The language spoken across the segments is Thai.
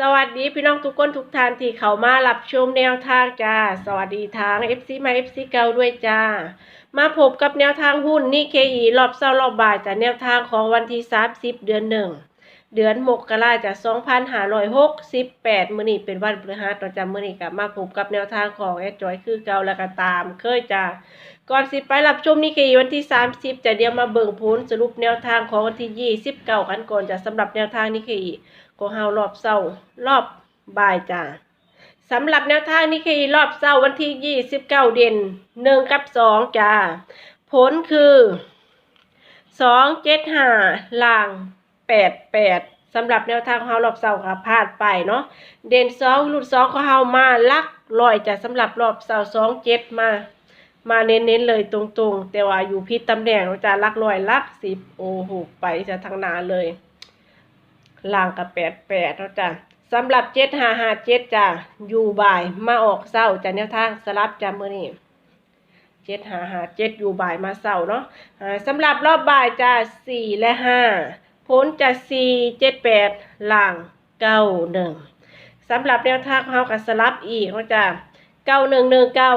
สวัสดีพี่น้องทุกคนทุกท่านที่เข้ามารับชมแนวทางจ้า สวัสดีทาง FC มา FC เก่าด้วยจ้า มาพบกับแนวทางหุ้นนี่เคอีรอบเศร้ารอบบ่ายจากแนวทางของวันที่ 30 เดือนหนึ่ง เดือนมกราจาก2568มื้อนี้เป็นวันพฤหัสประจำมื้อนี้กับมาพบกับแนวทางของแอดจอยคือเก่าแล้วก็ตาม เคยจ้าก่อนสิไปรับชมนี่คือวันที่ 30 จะเดี๋ยวมาเบิ่งผลสรุปแนวทางของวันที่29กันก่อนจะสำหรับแนวทางนี่คือของเฮารอบเช้ารอบบ่ายจ้าสำหรับแนวทางนี่คือรอบเช้าวันที่ 29 เด่น1กับ 2จ้าผลคือ 2 7 5ล่าง 8 8สำหรับแนวทางเฮารอบเช้าค่ะพลาดไปเนาะเด่น2หลุด2ของเฮามาลักลอยจะสำหรับรอบเช้า2 7มา มาเน้นๆเลยตรงๆ แต่ว่าอยู่พิษตำแหน่งเราจะลักลอยลักสิบโอ้โหไปจะทางนาเลยล่างกับแปดแปดเราจะสำหรับเจ็ดห้าห้าเจ็ดจ้ะอยู่บ่ายมาออกเศร้าจะแนวทางสลับจ้ะมื่อนี้เจ็ดหาหาเจ็ดอยู่บ่ายมาเศร้าเนาะสำหรับรอบบ่ายจ้ะสี่และห้า พ้นจะสี่เจ็ดแปดล่างเก้าหนึ่งสำหรับแนวทางเขากับสลับอีกเราจะเก้าหนึ่งหนึ่งเก้า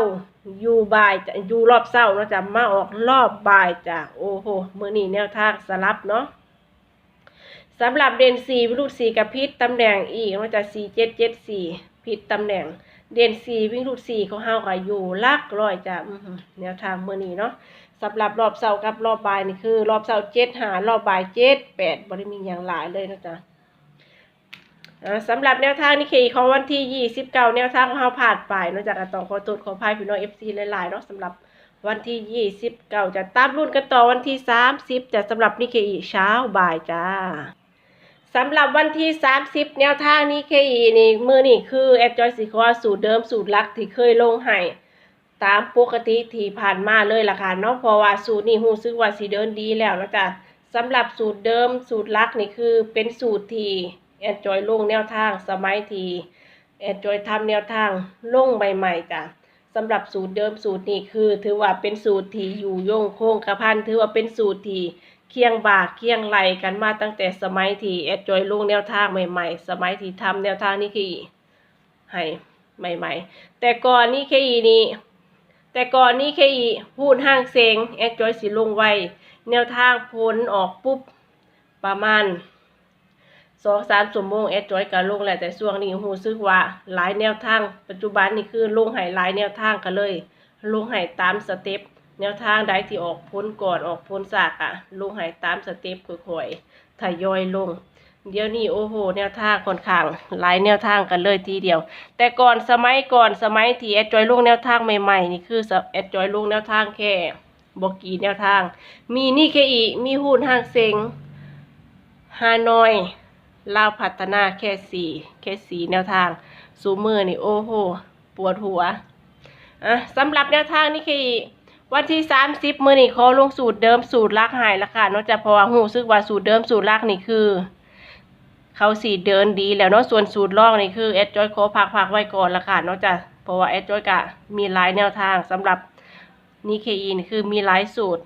อยู่บ่ายจะอยู่รอบเศร้าเนาะจะมาออกรอบบ่ายจ้ะโอ้โหมือนี้แนวทางสลับเนาะสำหรับเด่นสี่วิรุธสี่กับพิษตำแหน่งอีกเนาะจะสี่เจ็ดเจ็ดสี่พิษตำแหน่ง เด่นสี่วิ่งรุดสี่ของเฮาก็อยู่ลักร้อยจ้ะแนวทางมือนี้เนาะ สำหรับรอบเสาร์กับรอบบ่ายนี่คือ รอบเสาร์เจ็ดหารอบบ่ายเจ็ดแปดบริมีอย่างหลายเลยนะจ๊ะอ่าสำหรับแนวทางนี่คือของวันที่ 29 แนวทางของเราผ่านไปนอกจากก็ต้องขอโทษขออภัยพี่น้อง FC หลายๆเนาะสำหรับวันที่ 29 จะตามรุ่นกันต่อวันที่ 30 จะสำหรับนี่คือเช้าบ่ายจ้าสำหรับวันที่ 30 แนวทางนี้คือนี่มือนี่คือแอดจอยสีคอสูตรเดิมสูตรลักที่เคยลงให้ ตามปกติที่ผ่านมาเลยล่ะค่ะเนาะเพราะว่าสูตรนี้ฮู้สึกว่าสิเดินดีแล้วนะจ๊ะสำหรับสูตรเดิมสูตรลักนี่คือเป็นสูตรที่แอดจอยลงแนวทางสมัยที่แอดจอยทำแนวทางลงใหม่ๆจ้ะสำหรับสูตรเดิมสูตรนี้คือ ถือว่าเป็นสูตรที่อยู่ยงโค้งกระพันถือว่าเป็นสูตรที่เคียงบ่าเคียงไหลกันมาตั้งแต่สมัยที่แอดจอยลงแนวทางใหม่ ๆ สมัยที่ทำแนวทางนี้คือให้ใหม่ ๆ แต่ก่อนนี้แค่อีนี้ แต่ก่อนนี้แค่อีพูดห้างเซงแอดจอยสิลงไว แนวทางพ้นออกปุ๊บ ประมาณสองสามสมโมงแอดจอยกับลงแหละแต่ช่วงนี้หูซึกว่าหลายแนวทาง ปัจจุบันนี่คือลงให้หลายแนวทางกันเลย ลงให้ตามสเต็ปแนวทางใดที่ออกพ้นก่อนออกพ้นสากอะลงให้ตามสเต็ปค่อยๆทยอยลง เดี๋ยวนี้โอ้โหแนวทางค่อนข้างหลายแนวทางกันเลยทีเดียว แต่ก่อนสมัยก่อนสมัยที่แอดจอยลงแนวทางใหม่ๆนี่คือแอดจอยลงแนวทางแค่บอกกี่แนวทาง มีนี่แค่อีกมีหุ้นห้างเซงฮานอยลาวพัฒนาแค่สี่แค่สี่แนวทางสูมือนี่โอ้โหปวดหัวอะสำหรับแนวทางนี่คือวันที่สามสิบมือนี่ขอลงสูตรเดิมสูตรลักหายละค่ะนอกจากพราะว่าหูซึกว่าสูตรเดิมสูตรลักนี่คือ เขาสีเดินดีแล้วเนาะส่วนสูตรลอกนี่คือแอดจอยขอพักพักไว้ก่อนละค่ะนอกจากเพราะว่าแอดจอยกะมีหลายแนวทางสำหรับนี่เคอีนคือมีหลายสูตร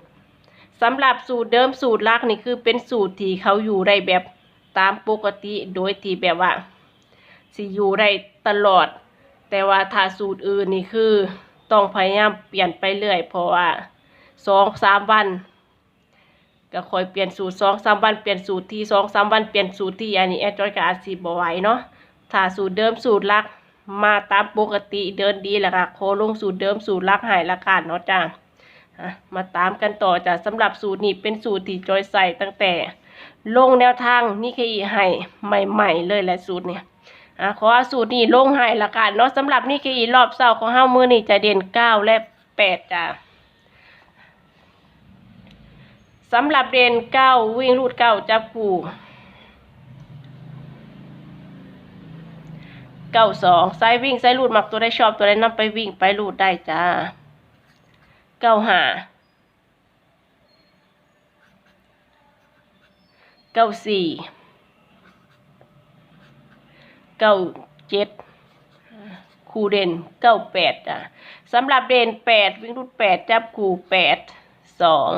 สำหรับสูตรเดิมสูตรลักนี่คือเป็นสูตรที่เขาอยู่ได้แบบตามปกติโดยที่แบบว่าสิอยู่ได้ตลอด แต่ว่าถ้าสูตรอื่นนี่คือต้องพยายามเปลี่ยนไปเรื่อยเพราะว่าสองสามวัน ก็คอยเปลี่ยนสูตรสองสามวันเปลี่ยนสูตรที่สองสามวันเปลี่ยนสูตรที่อันนี้แอดจอยกับอาซีบไหวเนาะถ้าสูตรเดิมสูตรลักมาตามปกติเดินดีแล้วค่ะโคลงสูตรเดิมสูตรลักหายละกันเนาะจ้ามาตามกันต่อจ้ะสำหรับสูตรนี้เป็นสูตรที่จอยใส่ตั้งแต่ ลงแนวทางนี่คือให้ใหม่ๆเลยแหละสูตรเนี่ยอะขอเอาสูตรนี้ลงให้ละกันเนาะสำหรับนี่คือรอบเสาร์ของเฮามือนี่จะเด่นเก้าและแปดจ้ะ สำหรับเด่นเก้าวิ่งรูดเก้าจับคู่เก้าสองไซวิ่งไซรูดมักตัวได้ชอบตัวได้นำไปวิ่งไปรูดได้จ้าเก้าห้าเก้าสี่เก้าเจ็ดคูเด่นเก้าแปดจ้ะสำหรับเด่นแปดวิ่งรูดแปดจับคูแปดสอง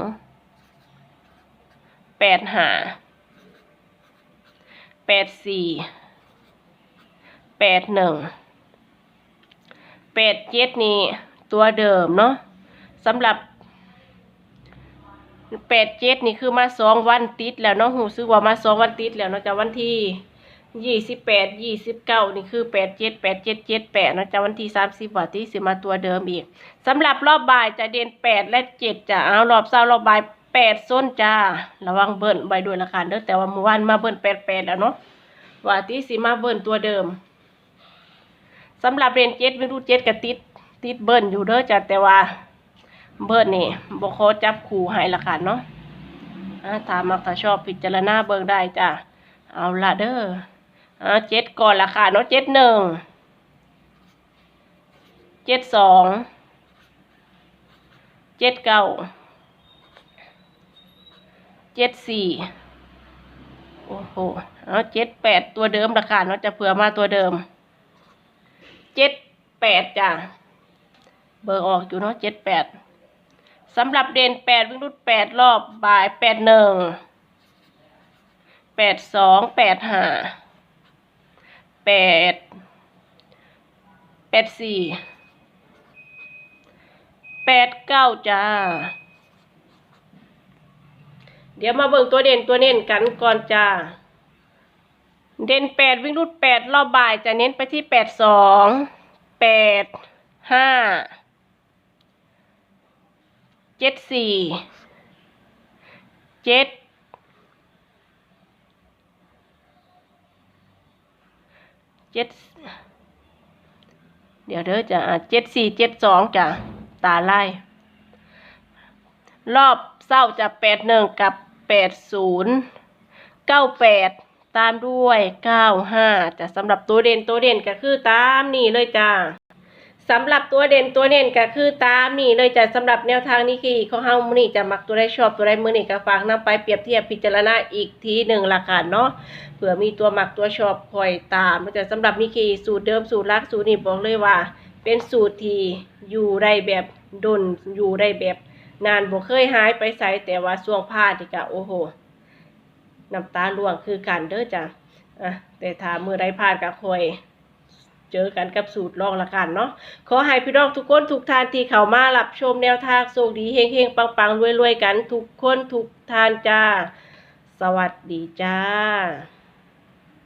แปดห้าแปดสี่แปดหนึ่งแปดเจ็ดนี่ตัวเดิมเนาะสำหรับแปดเจ็ดนี่คือมาสองวันติดแล้วเนาะหูซื้อว่ามาสองวันติดแล้วเนาะจากวันที่ยี่สิบแปดยี่สิบเก้านี่คือแปดเจ็ดแปดเจ็ดเจ็ดแปดเนาะจากวันที่สามสิบวันที่สิมาตัวเดิมอีกสำหรับรอบบ่ายจะเด่นแปดและเจ็ดจะเอารอบเช้ารอบบ่าย แปดส้นจ้า ระวังเบิ้ลใบด้วยละกันเด้อแต่ว่าเมื่อวานมาเบิ้ลแปดแปดแล้วเนาะว่าที่สิมาเบิ้ลตัวเดิมสำหรับเรนเจ็ดไม่รู้เจ็ดกับติดติดเบิ้ลอยู่เด้อจ้ะแต่ว่าเบิ้ลนี่บขอจับขู่ให้ละกันเนาะอ่าถ้ามักถ้าชอบพิจารณาเบิ่งได้จ้ะเอาละเด้ออ่าเจ็ดก่อนละค่ะเนาะเจ็ดหนึ่งเจ็ดสองเจ็ดเก้า เจ็ดสี่โอ้โหเอาเจ็ดแปดตัวเดิมละค่ะเนาะจะเผื่อมาตัวเดิมเจ็ดแปดจ้ะเบอร์ออกอยู่เนาะเจ็ดแปดสำหรับเด่นแปดวิ่งรุดแปดรอบบ่ายแปดหนึ่งแปดสองแปดห้าแปดแปดสี่แปดเก้าจ้า เดี๋ยวมาเบิ่งตัวเด่นตัวเน้นกันก่อนจ้า เด่นแปดวิ่งรูดแปดรอบบ่ายจะเน้นไปที่แปดสองแปดห้าเจ็ดสี่เจ็ดเจ็ดเดี๋ยวเด้อจะเจ็ดสี่เจ็ดสองจ้ะตาไล่รอบเศร้าจะแปดหนึ่งกับ แปดศูนย์เก้าแปดตามด้วยเก้าห้าจะสำหรับตัวเด่นตัวเด่นก็คือตามนี่เลยจ้าสำหรับตัวเด่นตัวเด่นก็คือตามนี่เลยจ้ะสำหรับแนวทางนี้คือของเฮามือนี้จะมักตัวใดชอบตัวใดมื้อนี้ก็ฝากนำไปเปรียบเทียบพิจารณาอีกทีหนึ่งละกันเนาะเผื่อมีตัวมักตัวชอบคอยตามแต่สำหรับนี่คือสูตรเดิมสูตรลักสูตรนี้บอกเลยว่า เป็นสูตรที่อยู่ได้แบบดนอยู่ได้แบบ นานบ่เคยหายไปไสแต่ว่าช่วงพลาดนี่ก็โอ้โหน้ำตาล่วงคือกันเด้อจ้ะอะแต่ถ้ามือไรพลาดก็คอยเจอกันกับสูตรลองละกันเนาะขอให้พี่น้องทุกคนทุกทานที่เข้ามารับชมแนวทางโชคดีเฮงเฮงปังปังรวยรวยๆกัน ทุกคนทุกทานจ้า สวัสดีจ้า